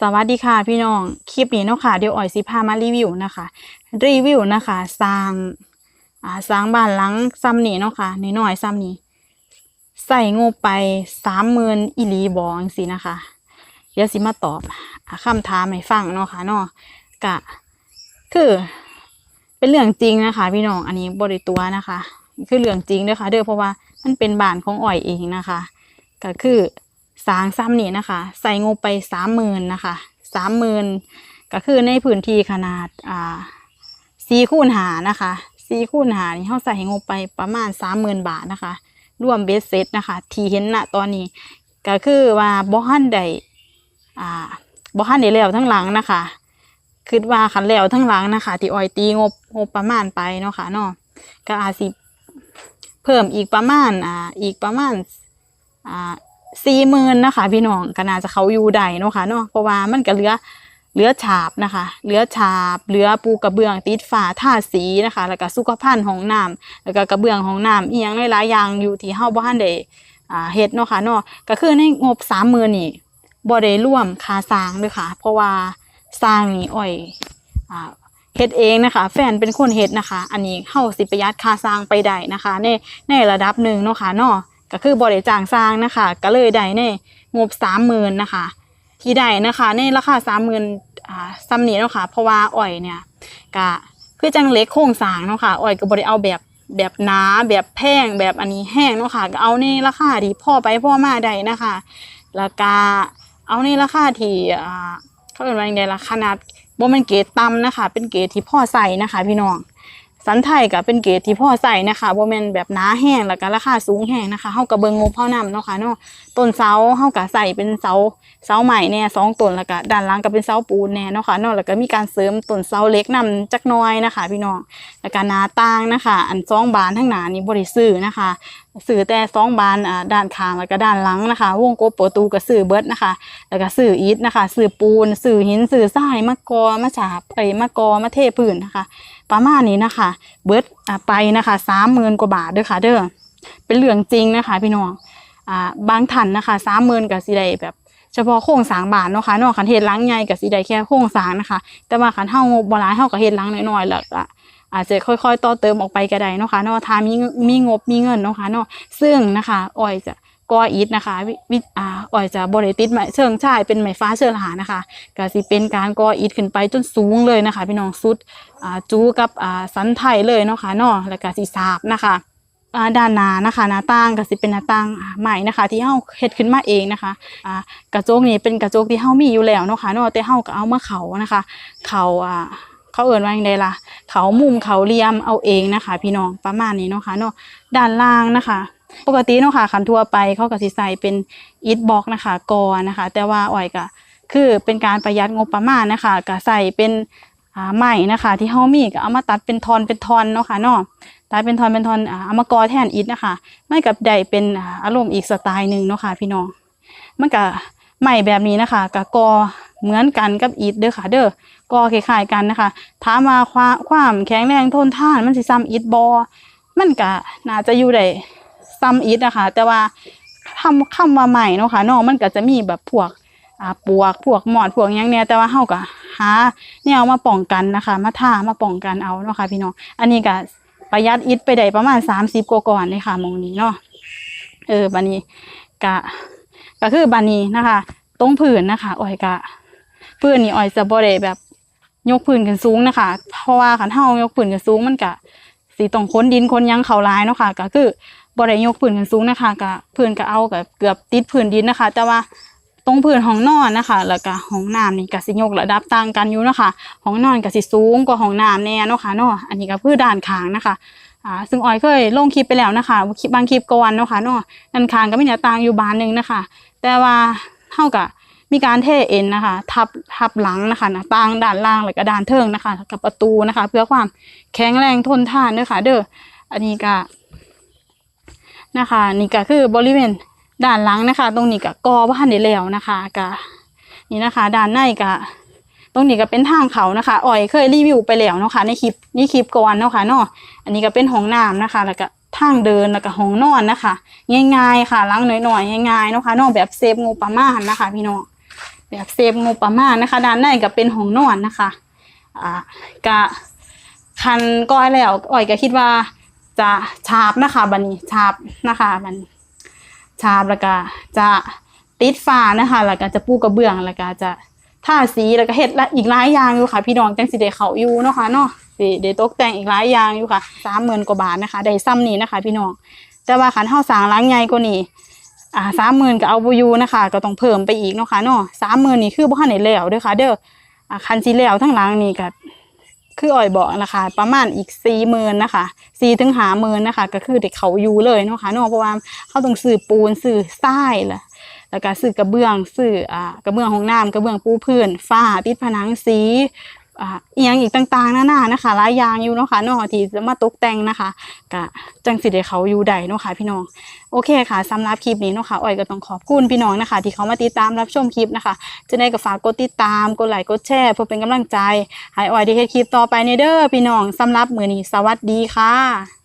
สวัสดีค่ะพี่น้อง คลิปนี้เนาะค่ะเดี๋ยวอ่อยสิพามารีวิวนะคะ รีวิวนะคะสร้างอ่าสร้างบ้านหลังซ้ำนี่เนาะค่ะน้อยๆซ้ำนี่ใส่งบไปสามหมื่นอีหลีบองสินะคะ เดี๋ยวสิมาตอบอ่าคำถามให้ฟังเนาะค่ะเนาะกะคือ เป็นเรื่องจริงนะคะ พี่น้องอันนี้บริตัวนะคะ คือเรื่องจริงด้อค่ะเด้อเพราะว่ามันเป็นบ้านของอ่อยเองนะคะ ก็คือ สางซ้ำนี่นะคะ ใส่งบไปสามหมื่นนะคะสามหมื่นก็คือในพื้นที่ขนาดอ่าสี่คูณหานะคะสี่คูณหานี่เขาใส่งบไปประมาณสามหมื่นบาทนะคะ รวมเบสเซ็ตนะคะ ที่เห็นณตอนนี้ ก็คือว่าบ่ฮันได้อ่าบ่ฮันได้แล้วทั้งหลังนะคะคิดว่าคันแล้วทั้งหลังนะคะ ที่ออยตีงบงบประมาณไปเนาะค่ะเนาะก็อาจสิเพิ่มอีกประมาณอ่าอีกประมาณอ่า สี่หมื่นนะคะ พี่น้องก็น่าจะเขาอยู่ได้เนาะค่ะเนาะเพราะว่ามันก็เหลือเหลือฉาบนะคะ เหลือฉาบ เหลือปูกระเบื้องติดฝาท่าสีนะคะ แล้วก็สุขภัณฑ์ของน้ำแล้วก็กระเบื้องของน้ำอีหยังหลายๆอย่างอยู่ที่เฮาบ่ทันได้อ่าเฮ็ดเนาะค่ะเนาะก็คือในงบ30,000นี่บ่ได้รวมค่าสร้างเด้อค่ะ เพราะว่าสร้างนี่อ้อยอ่าเฮ็ดเองนะคะ แฟนเป็นคนเฮ็ดนะคะ อันนี้เฮาสิประหยัดค่าสร้างไปได้นะคะ ในในระดับหนึ่งเนาะค่ะเนาะ ก็คือบริจางสร้างนะคะ ก็เลยได้ในงบสามหมื่นนะคะ ที่ได้นะคะในราคาสามหมื่นอ่าซ้ำนี้เนาะค่ะเพราะว่าอ่อยเนี่ยก็คือจังเล็กโครงสร้างเนาะค่ะอ่อยก็บริเอาแบบแบบหนาแบบแพงแบบอันนี้แห้งเนาะค่ะก็เอาในราคาที่พ่อไปพ่อมาได้นะคะแล้วก็เอาในราคาที่อ่าเขาเรียกว่าอย่างไรล่ะขนาดบ่มันเกรดต่ำนะคะ เป็นเกรดที่พ่อใส่นะคะ พี่น้อง สันไทยก็เป็นเกรดที่พ่อใส่นะคะบ่แมนแบบหนาแห้งแล้วก็ราคาสูงแห้งนะคะเฮากระเบิงงบเฮานำเนาะค่ะเนาะต้นเสาเฮากะใส่เป็นเสาเสาใหม่เนี่ยสองต้นแล้วก็ด้านล่างก็เป็นเสาปูนแน่เนาะค่ะเนาะแล้วก็มีการเสริมต้นเสาเล็กนำจักน้อยนะคะ พี่น้องแล้วก็หน้าต่างนะคะ อันสองบานทั้งหนานี่บริสื่อนะคะ ซื้อแต่สองบานอ่าด้านข้างแล้วก็ด้านหลังนะคะ วงกบประตูก็ซื้อเบิร์ดนะคะ แล้วก็ซื้ออิฐนะคะซื้อปูนซื้อหินซื้อทรายมากอมาฉาบไอ้มากอมาเทพื้นนะคะ ประมาณนี้นะคะ เบิร์ดอ่าไปนะคะสามหมื่นกว่าบาทเด้อค่ะ เด้อเป็นเรื่องจริงนะคะ พี่น้องอ่าบางท่านนะคะสามหมื่นกับสิได้แบบเฉพาะโครงสร้างบานเนาะค่ะนาะคันเฮ็ดหลังใหญ่กับสิได้แค่โครงสร้างนะคะ แต่ว่าคันเฮางบบ่หลายเฮาก็เฮ็ดหลังน้อยๆแล้วก็ อาจจะค่อยๆ ต่อเติมออกไปก็ได้เนาะค่ะเนาะถ้ามีมีงบมีเงินเนาะค่ะเนาะซึ่งนะคะอ้อยจะกออิฐนะคะวิวอ่าอ้อยจะบ่ได้ติดไม้เชิงชายเป็นไม้ฟ้าเชิงหานะคะก็สิเป็นการกออิฐขึ้นไปจนสูงเลยนะคะ พี่น้องสุดอ่าจูกับอ่าสันไทยเลยเนาะค่ะเนาะแล้วก็สีสาบนะคะด้านหน้านะคะหน้าต่างก็สิเป็นหน้าต่างใหม่นะคะ ที่เฮาเฮ็ดขึ้นมาเองนะคะอ่ากระจกนี่เป็นกระจกที่เฮามีอยู่แล้วเนาะค่ะเนาะแต่เฮาก็เอามาเขานะคะ เขาอ่า เขาเอิ้นว่าจังไดล่ะ เขามุมเขาเหลี่ยมเอาเองนะคะ พี่น้องประมาณนี้เนาะค่ะเนาะด้านล่างนะคะ ปกติเนาะค่ะคันทั่วไปเขาก็สิใส่เป็นอิฐบล็อกนะคะกอนะคะ แต่ว่าอ้อยก็คือเป็นการประหยัดงบประมาณนะคะก็ใส่เป็นใหม่นะคะ ที่เฮามีก็เอามาตัดเป็นทอนเป็นทอนเนาะค่ะเนาะตัดเป็นทอนเป็นทอนเอามากอแทนอิฐนะคะ ไม่กับใดเป็นอารมณ์อีกสไตล์หนึ่งเนาะค่ะพี่น้องมันก็ใหม่แบบนี้นะคะก็กอ เหมือนกันกับอิฐเด้อค่ะ เด้อกอคล้ายๆกันนะคะถามว่าความความแข็งแรงทนทานมันสิซ้ำอิฐบ่มันก็น่าจะอยู่ได้ซ้ำอิฐนะคะ แต่ว่าคำคำว่าใหม่เนาะค่ะเนาะมันก็จะมีแบบพวกอาปวกพวกหมอดพวกยังเนี่ยแต่ว่าเฮาก็หาแนวมาป้องกันนะคะ มาท่ามาป้องกันเอาเนาะค่ะพี่น้องอันนี้ก็ประหยัดอิฐไปได้ประมาณ30กว่าก่อนเลยค่ะมองนี้เนาะเออบัดนี้ก็ก็คือบัดนี้นะคะ ตรงพื้นนะคะอ้อยก็ พื้นนี่อ้อยจะบ่ได้แบบยกพื้นขึ้นสูงนะคะ เพราะว่าคันเฮายกพื้นขึ้นสูงมันก็สิต้องค้นดินค้นยังเขาลายเนาะค่ะก็คือบ่ได้ยกพื้นขึ้นสูงนะคะก็พื้นก็เอาก็เกือบติดพื้นดินนะคะ แต่ว่าตรงพื้นห้องนอนนะคะ แล้วก็ห้องน้ำนี่ก็สิยกระดับต่างกันอยู่นะคะห้องนอนก็สิสูงกว่าห้องน้ำแน่เนาะค่ะเนาะอันนี้ก็คือด้านข้างนะคะอ่าซึ่งออยเคยลงคลิปไปแล้วนะคะบางคลิปก่อนเนาะค่ะเนาะด้านข้างก็มีหน้าต่างอยู่บานหนึ่งนะคะ แต่ว่าเท่ากับ มีการเทเอ็นนะคะ ทับทับหลังนะคะหน้าต่างด้านล่างแล้วก็ด้านเทิงนะคะ กับประตูนะคะ เพื่อความแข็งแรงทนทานด้อค่ะ เด้ออันนี้ก็นะคะ นี่ก็คือบริเวณด้านหลังนะคะ ตรงนี้ก็กอบ้านได้แล้วนะคะก็นี่นะคะ ด้านในก็ตรงนี้ก็เป็นทางเขานะคะอ่อยเคยรีวิวไปแล้วเนาะค่ะในคลิปนี่คลิปก่อนเนาะค่ะเนาะอันนี้ก็เป็นห้องน้ำนะคะ แล้วก็ทางเดินแล้วก็ห้องนอนนะคะ ง่ายๆค่ะล้างหน่อยๆง่ายๆเนาะค่ะนาะแบบเซฟงบประมาณนะคะ พี่น้อง แบบเซฟงบประมาณนะคะ ด้านในก็เป็นห้องนอนนะคะอ่ากะคันก้อยแล้วอ้อยก็คิดว่าจะชาบนะคะบันนี้ชาบนะคะบันชาบแล้วก็จะติดฟ้านะคะแล้วก็จะปูกระเบื้องแล้วก็จะทาสีแล้วก็เฮ็ดละอีกหลายอย่างอยู่ค่ะ พี่น้องจังสิได้เขาอยู่เนาะค่ะเนาะสิได้ตกแต่งอีกหลายอย่างอยู่ค่ะสามหมื่นกว่าบาทนะคะได้ซ้ำนี้นะคะ พี่น้องแต่ว่าขันเท่าสางล้างใหญ่กว่านี้ อ่าสามหมื่นก็เอาบอยู่นะคะ ก็ต้องเพิ่มไปอีกเนาะค่ะเนาะสามหมื่นนี่คือบ่ทันได้แล้วเด้อค่ะ เด้ออ่าคันสิแล้วทั้งหลังนี่ก็คืออ่อยบอกนะคะ ประมาณอีกสี่หมื่นนะคะสี่ถึงหาหมื่นนะคะ ก็คือเด็กเขาอยู่เลยเนาะค่ะเนาะเพราะว่าเขาต้องซื้อปูนซื้อทรายล่ะแล้วก็ซื้อกระเบื้องซื้ออ่ากระเบื้องห้องน้ำกระเบื้องปูพื้นฝ้าติดผนังสี อ่าอีหยังอีกต่างๆนานานะคะหลายอย่างอยู่เนาะค่ะนอกที่จะมาตกแต่งนะคะกะจังสิเดเขาอยู่ได้เนาะค่ะพี่น้องโอเคค่ะสำหรับคลิปนี้เนาะค่ะอ้อยก็ต้องขอบคุณพี่น้องนะคะ ที่เขามาติดตามรับชมคลิปนะคะ จะได้ก็ฝากกดติดตามกดไลค์กดแชร์เพื่อเป็นกำลังใจให้อ้อยได้เฮ็ดคลิปต่อไปในเด้อพี่น้องสำหรับมื้อนี้สวัสดีค่ะ